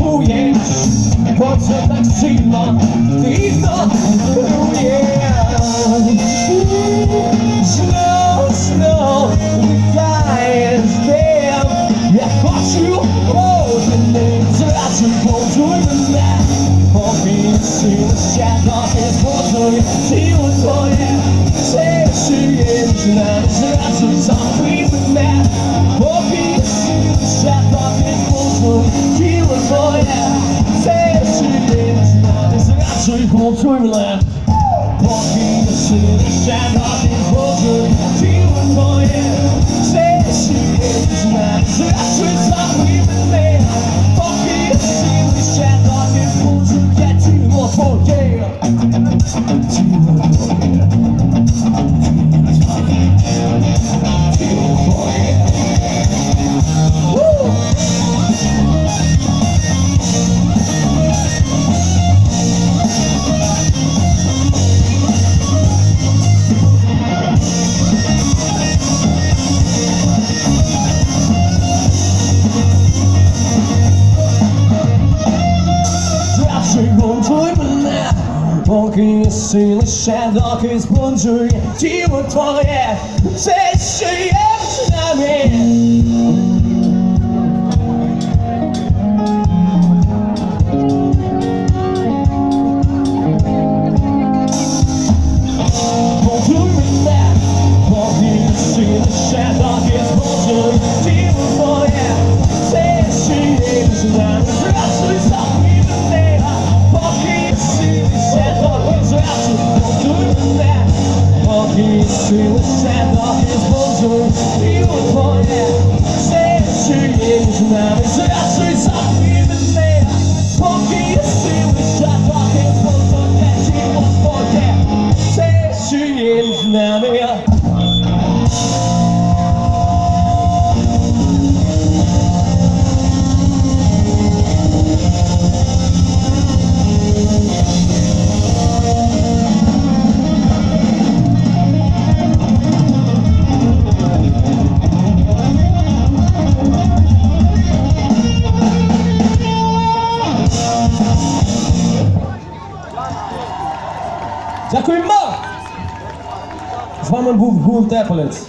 czujesz Po co tak silno i ignorujesz Znów, znów wydajesz wiem Jak oczu pożynny Zrazuj, poczujmy mnie Powiedz świata jest poczuj Siły twoje Twoje Przeżyjesz nam Zrazuj, zamknijmy mnie Powiedz świata jest poczuj Siły twoje Siły twoje Zawsze Póki jest silny światło jest włączuj Siły twoje Przeżyjemy z światło jest włączuj Siły twoje Przeżyjemy z nami Pracuj za Дякуємо! З вами був Гул Теплець.